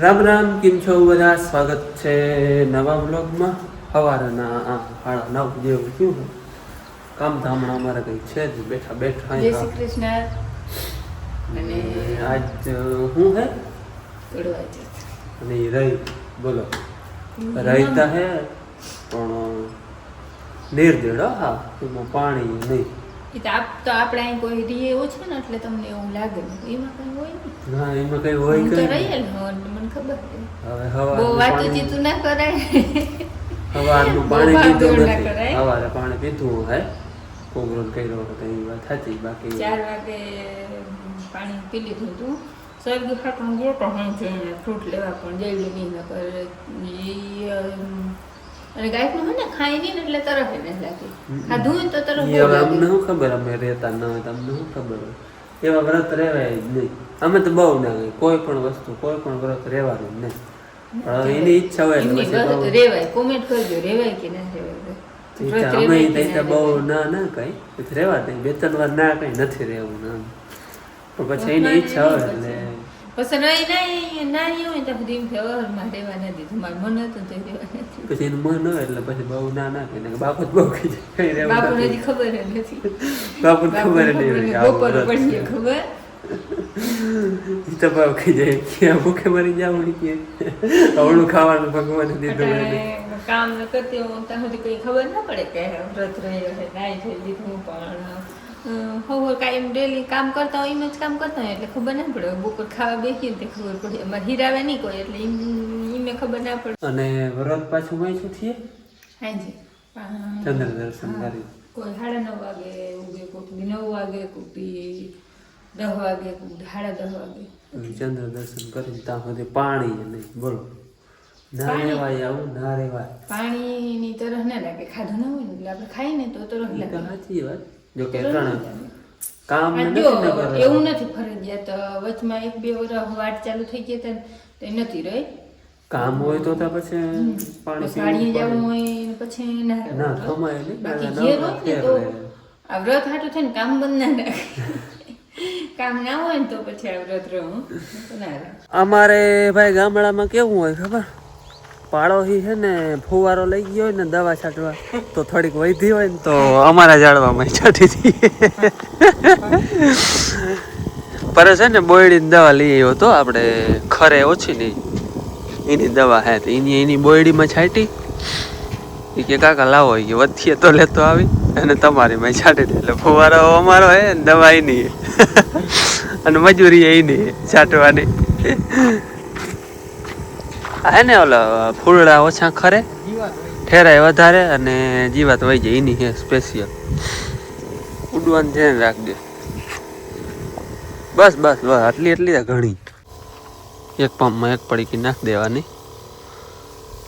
રામ રામ કેમ છો બધા? સ્વાગત છે નવા બ્લોગમાં સવારના સાડા નવ જેવું થયું કામ ધામણા અમારે કંઈ છે જ બેઠા બેઠા જય શ્રી કૃષ્ણ. અને આજ હું હે? અને રહી બોલો. રહીતા હે પણ નિર્દેડો હા. એમાં પાણી નહીં. એ તો આપ તો આપણે અહીં કોઈ રીએ એવો ને એટલે તમને એવું લાગે એમાં કઈ હોય ને? હા એમાં કઈ હોય હું તો કઈ રહીએ ને મને ખબર છે. હવે બહુ વાતો જીતું ના કરાય. સવારનું પાણી ભાગદોડ નથી. કરાય. પાણી પીધું હે કોગરોલ કર્યો હતો એ વાત બાકી ચાર વાગે પાણી પી લીધું હતું. સરગી ખાટું ગયો તો હું જઈને ફ્રૂટ લેવા પણ જઈ લીધી નકર અમ, અને ગાયકનું હોય ને ખાઈ નહીં એટલે તરફ એને લાગે. ખાધું હોય તો તરફ હવે અમને શું ખબર? અમે રહેતા ન હોય તો શું ખબર હોય? એવા વ્રત રહેવાય જ નહીં. અમે તો બહુ ના કોઈ પણ વસ્તુ કોઈ પણ વ્રત રહેવાનું નહીં. એની ઈચ્છા હોય રેવાય કોમેન્ટ કરજો રેવાય કે ના રેવાય અમે ત્યાં ના બહુ ના ના કઈ. રેવા બે ત્રણ વાર ના કઈ નથી રહેવું ના પણ પછી એની ઈચ્છા હોય એટલે પછી રહી નહીં ના હોય તો સુધી એમ કે અવરમાં રહેવા નથી દીધું મારું મન હતું તો રહેવા પછી એનું મન હોય એટલે પછી બહુ ના ના કઈ બાપ જ બહુ કઈ. હજી ખબર નથી બાપુને ખબર નહીં કે ખબર બપોરે ખાઈ જાય ક્યાં ભૂખે મરી જાવ કે ખાવાનું ભગવાને દીધું કામ ન કરતી હું ત્યાં સુધી કઈ ખબર ના પડે કે વ્રત રહ્યો છે નાઈ થઈ દીધું પણ હવે કાંઈ ડેલી કામ કરતા હોય એમ જ કામ કરતા હોય એટલે ખબર ના પડે. બપોર ખાવા બેસીએ ને તે ખબર પડે. અમારે હીરાવે નહીં કોઈ એટલે એમ એમને ખબર ના પડે. અને વ્રત પાછું હોય શું થઈએ હાજી ચંદ્ર દર્શન કરી. કોઈ સાડા નવ વાગે ઉગે કોઈક નવ વાગે કોઈક દહ વાગે કોઈક સાડા દસ વાગે. ચંદ્ર દર્શન કરી ત્યાં સુધી પાણી નહીં બોલો. ના પાણી? રેવાય આવું ના રેવાય. પાણીની તરફ ના લાગે. ખાધું ના હોય એટલે આપણે ખાઈ ને તો તરફ લાગે. સાચી વાત. જો કે ત્રણ કામ ને એવું નથી ફરજિયાત. વચમાં એક બે વર્ષ વાટ ચાલુ થઈ ગયા તો એ નથી રહી. કામ હોય તો તા પછી પાણી પાણી જવું હોય ને પછી ના રહેવું. ના બાકી જે ને તો આ વ્રત હાટું થઈને કામ બંધ ના કામ ના હોય ને તો પછી આ વ્રત ના રહે. અમારે ભાઈ ગામડામાં કેવું હોય ખબર? પાડોશી છે ને ફુવારો લઈ ગયો હોય ને દવા છાંટવા તો થોડીક વૈધી હોય ને તો અમારા ઝાડવામાં છાંટી દઈએ. પર છે ને બોયડીની દવા લઈ આવ્યો તો આપણે ખરે ઓછી નહીં. એની દવા હે તો એની એની બોયડીમાં છાંટી. એ કે કાકા લાવો કે વધીએ તો લેતો આવી. અને તમારી મેં છાંટી દે એટલે ફુવારો અમારો હે ને દવા એની અને મજૂરી એની છાંટવાની. આ હે ને ઓલા ફૂલડા ઓછા ખરે, ઠેરાય વધારે અને જીવાત વહી જાય, એની હે સ્પેશિયલ ઉડવાનું ધ્યાન રાખજે. બસ બસ બસ, આટલી એટલી ઘણી. એક પંપમાં એક પડીકી નાખ દેવાની.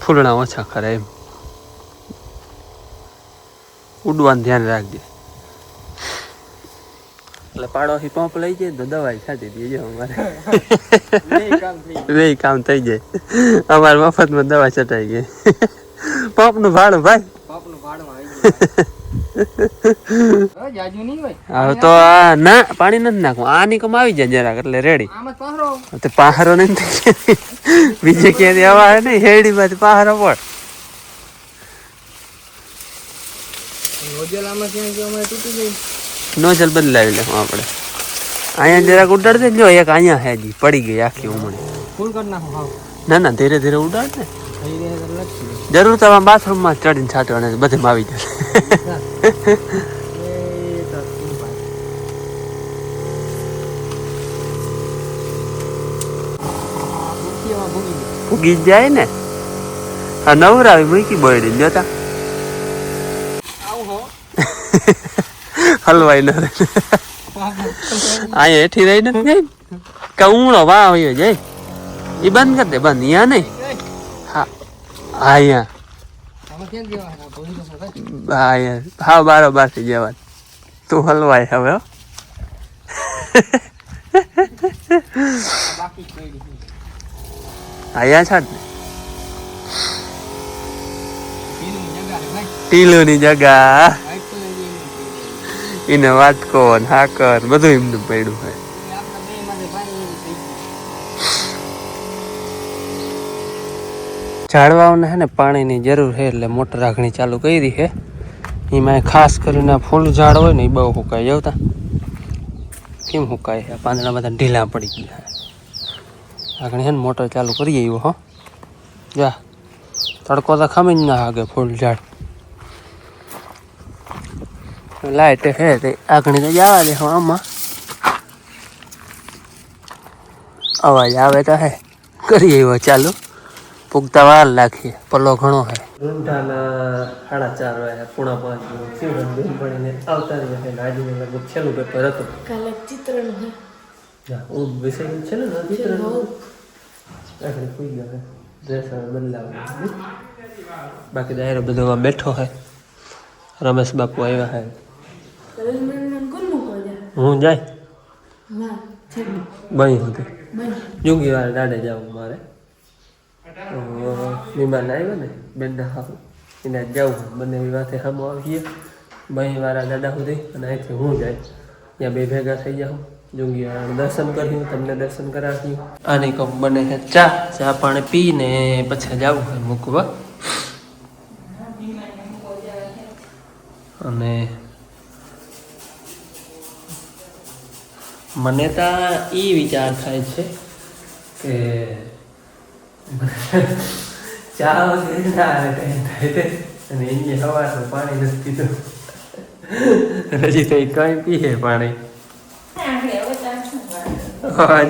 ફૂલડા ઓછા ખરે એમ. ઉડવાનું ધ્યાન રાખજે. એટલે પાડોશી પંપ લઈ જાય તો દવાઈ છાંટી દેજો અમારે. બે કામ થઈ જાય. અમારે મફતમાં દવા છટાઈ ગઈ. પંપનું ભાડું ભાઈ. તો આ ના પાણી નથી નાખવું. આની કમ આવી જાય જરાક એટલે રેડી તે પહારો નથી બીજે ક્યાંથી હવા હે ને હેડી માંથી પહારો પડ નોઝલ બદલાવી લે આપણે અહીંયા જરાક ઉડાડ દે જો એક અહીંયા હે જી પડી ગઈ આખી ઉમણી ના ના ધીરે ધીરે ઉડાડ ને જરૂર તો બાથરૂમમાં ચડીને છાંટવાના છે બધે આવી જશે. ઉગી જાય ને. આ નવરાવી મૂકી બોયડી જોતા. હલવાઈ ન રહે. અહીંયા હેઠી રહી નથી જાય કઉણો વાવ હોય જાય એ બંધ કર દે બંધ. અહીંયા નહીં. હા અહીંયા. હા અહીંયા. હા બારોબારથી જવાનું. તું હલવાય હવે હો. અહીંયા છાડ ને ટીલુની જગા. એને વાટકો ને હાકર બધું એમનું પડ્યું હોય. ઝાડવાઓને હે ને પાણીની જરૂર છે એટલે મોટર રાખણી ચાલુ કરી છે એમાં ખાસ કરીને ફૂલ ઝાડ હોય ને એ બહુ હુકાઈ જવતા કેમ હુકાય છે પાંદડા બધા ઢીલા પડી ગયા રાખણી હે ને મોટર ચાલુ કરી આવ્યો હો. જા. તડકો તો ખમી જ ના હાગે ફૂલ ઝાડ. લાઈટ છે તે આગળ તો જવા દે હું આમાં. અવાજ આવે તો હે. કરી એવો ચાલુ. પુગતા વાર લાખીએ પલ્લો ઘણો હે. સાડા ચાર વાગ્યા પૂણા પાંચ શિવરામ બેન ભણીને આવતા રહ્યા છે. આજે લગભગ છેલ્લું પેપર હતું. કાલે ચિત્રનું હે. હું વિષય છે ને ચિત્ર આગળ કોઈ ગયો ડ્રેસ બદલાવ બાકી દાયરો બધો બેઠો હે. રમેશ બાપુ આવ્યા હે. હું જાય બની હતી જુંગી દાડે જવું મારે તો વિમાન આવ્યો ને બેન હાવ એને જવું બંને વાતે હમ આવીએ બહી વાળા દાદા સુધી અને અહીંથી હું જાય ત્યાં બે ભેગા થઈ જાઉં જોગી વાળાનું દર્શન કર્યું તમને દર્શન કરાવ્યું આની કપ બને છે ચા ચા પાણી પીને પછી જવું મૂકવા અને મને તો એ વિચાર થાય છે કે ચા વગેરે ના આવે થાય તે. અને પાણી નથી પીધું હજી તો કંઈ પીએ પાણી.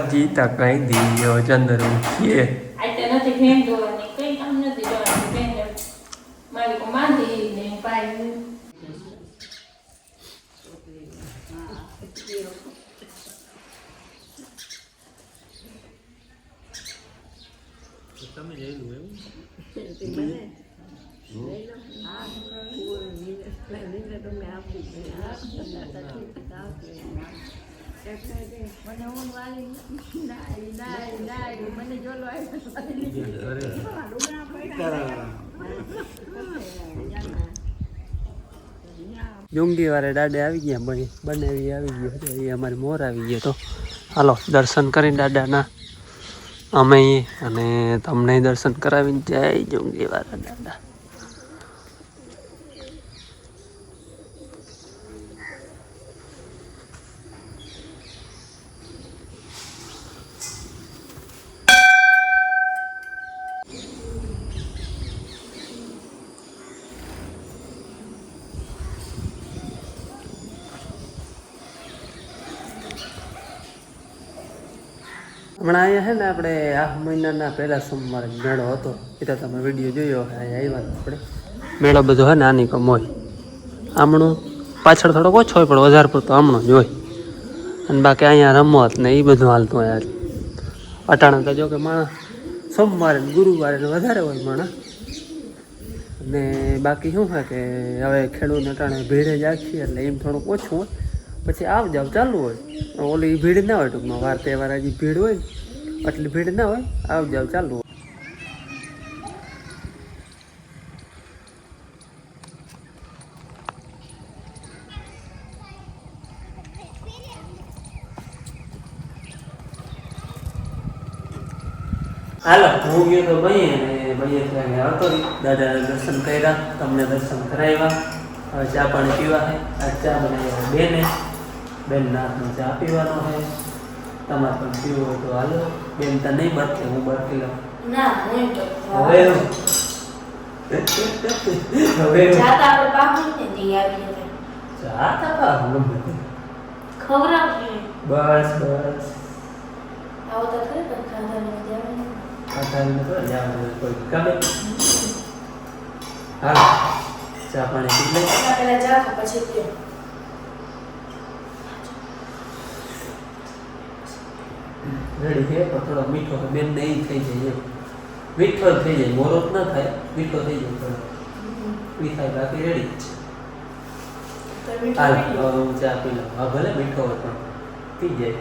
હજી તો કંઈ દીયો ચંદર ઉઠીએ નથી ફેન જોવાની કઈ કામ નથી જોવાનું ફેન માલિકો માંદી ને પાય ડુંગી વારે દાડે આવી ગયા, બની, બનેવી આવી ગયો એ અમારે મોર આવી ગયો તો હાલો, દર્શન કરીને દાદાના અમે અને તમને દર્શન કરાવીને જય જુંગી વાળા દાદા. હમણાં અહીંયા છે ને આપણે આ મહિનાના પહેલા સોમવારે મેળો હતો. એ તો તમે વીડિયો જોયો હોય અહીંયા આવ્યા આપણે. મેળો બધો હોય ને આની કમ હોય. આમણું પાછળ થોડોક ઓછો હોય, પણ વધારે પડતો હમણો જ હોય. અને બાકી અહીંયા રમત ને એ બધું હાલતું હોય અટાણે તો જો કે માણસ સોમવારે ગુરુવારે વધારે હોય માણસ. અને બાકી શું છે કે હવે ખેડૂત અટાણે ભીડે જ આખી એટલે એમ થોડુંક ઓછું હોય. પછી આવ જાવ, ચાલુ હોય. ઓલી ભીડ ના હોય ટૂંકમાં, વાર તહેવાર હજી ભીડ હોય, આટલી ભીડ ના હોય, આવ જાવ, ચાલુ હોય. હાલો, હું ગયો તો ભાઈ અને ભાઈએ આવતો દાદાને દર્શન કર્યા, તમને દર્શન કરાવ્યા. હવે ચા પાણી પીવા છે. આ ચા બનાવ્યા બેને. બેનના હાથનો ચા પીવાનો છે તમારે પણ પીવો હોય તો હાલો. બેન તો નહીં બરકે હું બરકી લઉં. ના હું તો હવે આપણે આવી ચા તો બસ બસ. આવો તો ખરે પણ ખાધા ને મજા આવે ને. તો જવાનું કોઈ ગમે. હાલો ચા પાણી પી પહેલા પછી પીઓ. રેડી છે પણ થોડો મીઠો તો બેન નહીં થઈ જાય એમ. મીઠો થઈ જાય મોરો ના થાય મીઠો થઈ જાય થોડો. ઈ બાકી રેડી. હવે હું ચા પી લઉં. હા ભલે મીઠો હોય પણ. પી જાય.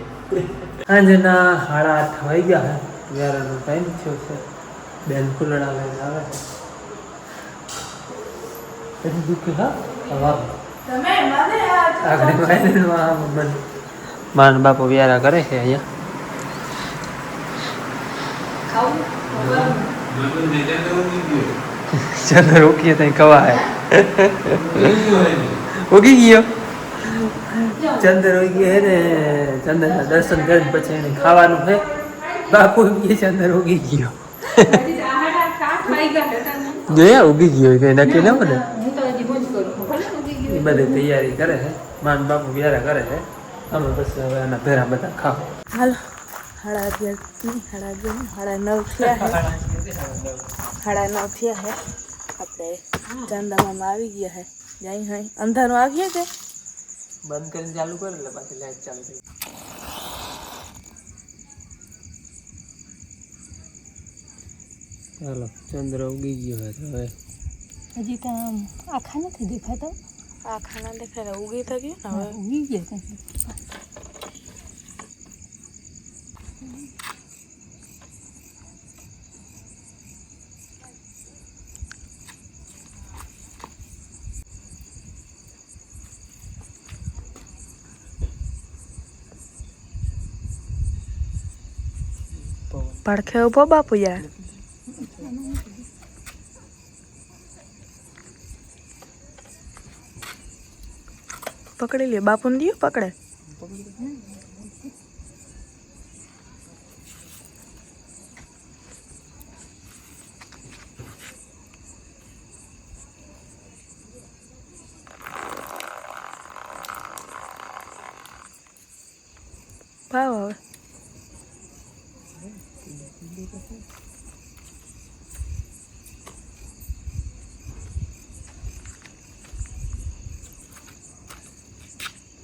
સાંજના સાડા આઠ વાગી ગયા વ્યારાનો ટાઈમ થયો છે. બેન લઈને આવે છે. હજી દુઃખી હા? હવા આગળ મારા બાપુ વ્યારા કરે છે અહીંયા. ચંદ્ર ઉગીએ ત્યાં કવા હે ઉગી ગયો. ચંદ્ર ઉગી હે ને. ચંદ્રના દર્શન કરીને પછી એને ખાવાનું હે. બાપુ ઉગી ચંદ્ર ઉગી ગયો. જોયા ઉગી ગયો કઈ નક્કી ન બને બધી તૈયારી કરે છે માન બાપુ વ્યારા કરે છે અમે પછી હવે આના ભેરા બધા ખાવ. હાલો. સાડા અગિયાર નહીં સાડા અગિયાર નહીં, સાડા નવ થયા હે સાડા નવ થયા હે આપણે ચાંદામાં આવી ગયા હે જાય હાઈ અંધારું આવીએ કે બંધ કરીને ચાલુ કરે એટલે પાછી લાઈટ ચાલુ થઈ ચાલો ચંદ્ર ઉગી ગયો છે તો હવે હજી તો આમ આખા નથી દેખાતા આ ખાના દેખાય ને ઉગી તો ગયું ને હવે ઉગી ગયા છે. પવન પડખે ઊભો બાપુ યાર પકડી લે બાપુને દિયો પકડે ભાવ હવે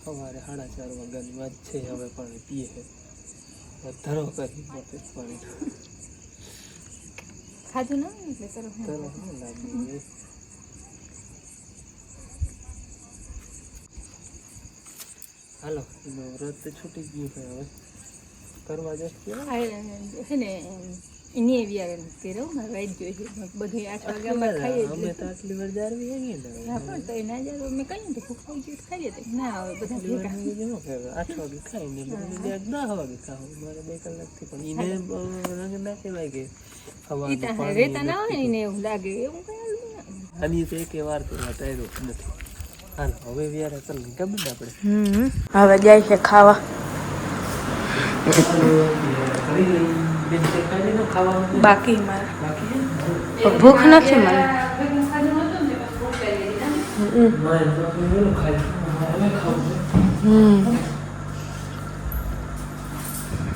સવારે સાડા ચાર વાગ્યાની વાત છે હવે પાણી પીએ છે. વધારો કરી પડે પાણી. ખાધું ના એટલે તરફ લાગી હાલો વ્રત છૂટી ગયું છે હવે. કરવા જશે છે ને એની એવી આવે તેરો મારે વાઈટ જોઈએ બધું આઠ વાગ્યામાં ખાઈએ અમે તો આટલી વાર જાળવી આવીએ ને. હા પણ તો એના જ્યારે મેં કહ્યું તો ભૂખ આવી ગયું ખાઈએ તો. ના આવે બધા ભેગા. આઠ વાગે ખાઈને બધું દસ વાગે ખાવ. મારે બે કલાકથી પણ એને રંગ ના કહેવાય કે ઈ રેતા ના હોય ને એવું લાગે એવું કઈ આની તો એક વાર પેલા ટાયરો નથી. હાલ હવે વ્યારે કરી ગમે આપણે? હવે જાય છે ખાવા બેન તે ખાઈ લીધું ખાવાનું બાકી મારે. ભૂખ નથી મને.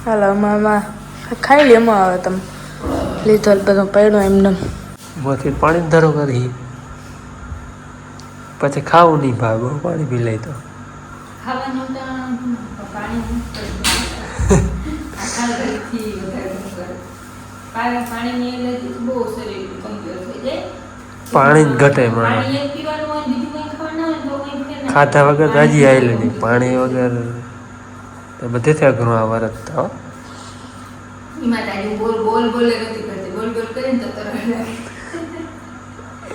હાલો મામા. ખાઈ લે એમાં હવે તમે. લીધો બધું પડ્યો એમને મોથી પાણી ધરો કરી. પછી ખાવું નહીં ભાગો પાણી પી લઈ તો. ખાવાનું પાણી ઘરેથી વધારે કરે. પાણી પાણીની એલર્જી બહુ શરીર કમજોર થઈ જાય. પાણી જ ઘટે પાણી એક પીવાનું હોય બીજું કંઈ ખાવાનું તો કંઈ ખાધા વગર હજી આવેલું નહીં. પાણી વગર તો બધેથી અઘરું આ વરત હો. એમાં બોલ બોલ નથી કરતી. બોલ બોલ કરીને તો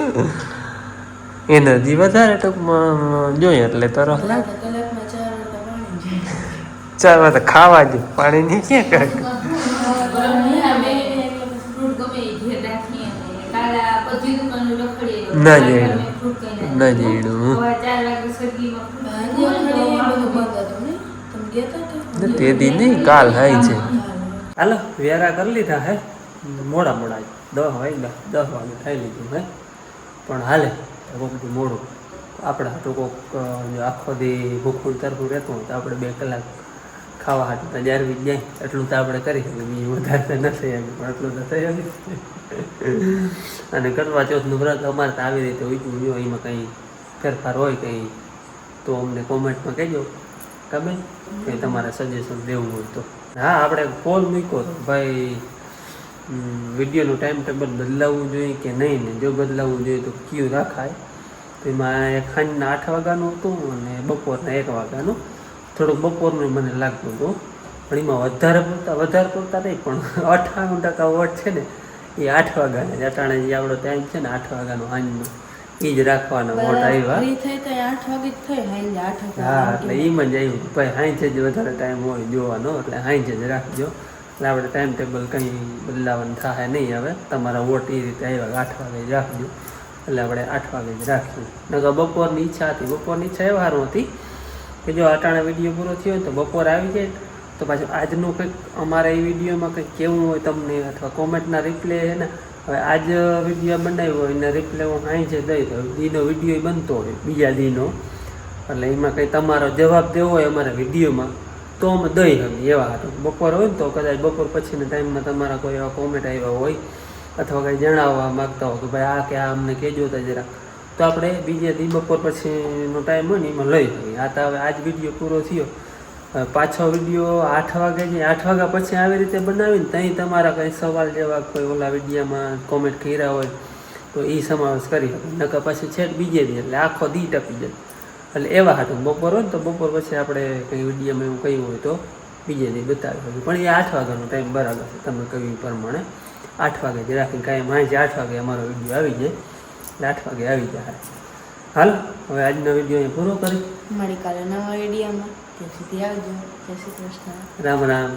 એનર્જી વધારે ટૂંકમાં જોઈએ એટલે તરફ લાગે કલાકમાં ચાર વાટકા પાણી ચાલ તો ખાવા જ પાણી ની દુકાનો રખડીએ ના વાગે તે દી નહીં કાલ હાઈ છે. હાલો વેરા કરી લીધા હે? મોડા મોડા દસ વાગ્યા દસ વાગે ખાઈ લીધું હે? પણ હાલે કોક મોડું. આપણે તો કોક આખો દી ભૂખું તરફું રહેતું હોય તો આપણે બે કલાક ખાવા હાટું તો બી જાય, એટલું તો આપણે કરી બીજું વધારે તો ન થઈ શકે, પણ એટલું તો થઈ શકે. અને કરવા ચોથનું વ્રત અમારે તો આવી રીતે ઉજવું જો એમાં કંઈ ફેરફાર હોય કંઈ, તો અમને કોમેન્ટમાં કહેજો. તમે? કે તમારે સજેશન દેવું હોય તો. હા, આપણે કોલ મૂક્યો તો ભાઈ વિડીયોનું ટાઈમ ટેબલ બદલાવવું જોઈએ કે નહીં ને જો બદલાવવું જોઈએ તો કયું રાખાય. તો એમાં એક આઠ વાગ્યાનું હતું અને બપોરના એક વાગ્યાનું. થોડુંક બપોરનું મને લાગતું હતું. પણ એમાં વધારે પૂરતા વધારે પૂરતા નહીં પણ અઠ્ઠાણું ટકા વોટ છે ને એ આઠ વાગ્યાના જ. અટાણે જે આપણો ટાઈમ છે ને આઠ વાગ્યાનો હાંજનો. એ જ રાખવાનો વોટ આવ્યા. હા એટલે એમ જ આવ્યું ભાઈ હાંજે જ વધારે ટાઈમ હોય જોવાનો એટલે હાંજે જ રાખજો. એટલે આપણે ટાઈમ ટેબલ કંઈ બદલાવાનું થાય નહીં હવે. તમારા વોટ એ રીતે આવ્યા આઠ વાગે જ રાખજો. એટલે આપણે આઠ વાગે જ રાખ્યું નકર બપોરની ઈચ્છા હતી. બપોરની ઈચ્છા એ વારું હતી. કે જો અટાણે વીડિયો પૂરો થયો હોય તો બપોર આવી જાય. તો પાછું આજનું કંઈક અમારા એ વિડીયોમાં કંઈક કેવું હોય તમને અથવા કોમેન્ટના રિપ્લે છે ને. હવે આજ વીડિયો બનાવ્યો હોય ને રિપ્લે હું અહીં છે દઈ દઉં. દીનો વીડિયો બનતો હોય, બીજા દીનો. એટલે એમાં કંઈ તમારો જવાબ દેવો હોય અમારા વિડીયોમાં, તો અમે દઈ શકીએ એવા હતું. બપોર હોય ને તો કદાચ બપોર પછીના ટાઈમમાં તમારા કોઈ એવા કોમેન્ટ આવ્યા હોય અથવા કંઈ જણાવવા માગતા હો કે ભાઈ આ કે આ અમને કહેજો તો જરા તો આપણે બીજે દી બપોર પછીનો ટાઈમ હોય ને એમાં લઈ લઈએ. આ તો હવે આજ વીડિયો પૂરો થયો. પાછો વીડિયો આઠ વાગે છે આઠ વાગ્યા પછી આવી રીતે બનાવીને ત્યાં તમારા કંઈ સવાલ જેવા કોઈ ઓલા વિડીયોમાં કોમેન્ટ કર્યા હોય તો એ સમાવેશ કરી શકે. નકર પછી છેક બીજે દી એટલે આખો દી ટપી જાય. એટલે એવા હતા બપોર હોય ને તો બપોર પછી આપણે કંઈ વિડીયોમાં એવું કહ્યું હોય તો બીજે દી બતાવી શકીએ પણ એ આઠ વાગ્યાનો ટાઈમ બરાબર છે. તમે કહ્યું પ્રમાણે આઠ વાગેથી રાખીને કાંઈ માહિતી આઠ વાગે અમારો વીડિયો આવી જાય. એટલે આઠ વાગે આવી જાય હાલ હવે આજનો વીડિયો અહીં પૂરો કરી મળી કાલે નવા વિડીયોમાં. ત્યાં સુધી આવજો. જય શ્રી કૃષ્ણ. રામ રામ.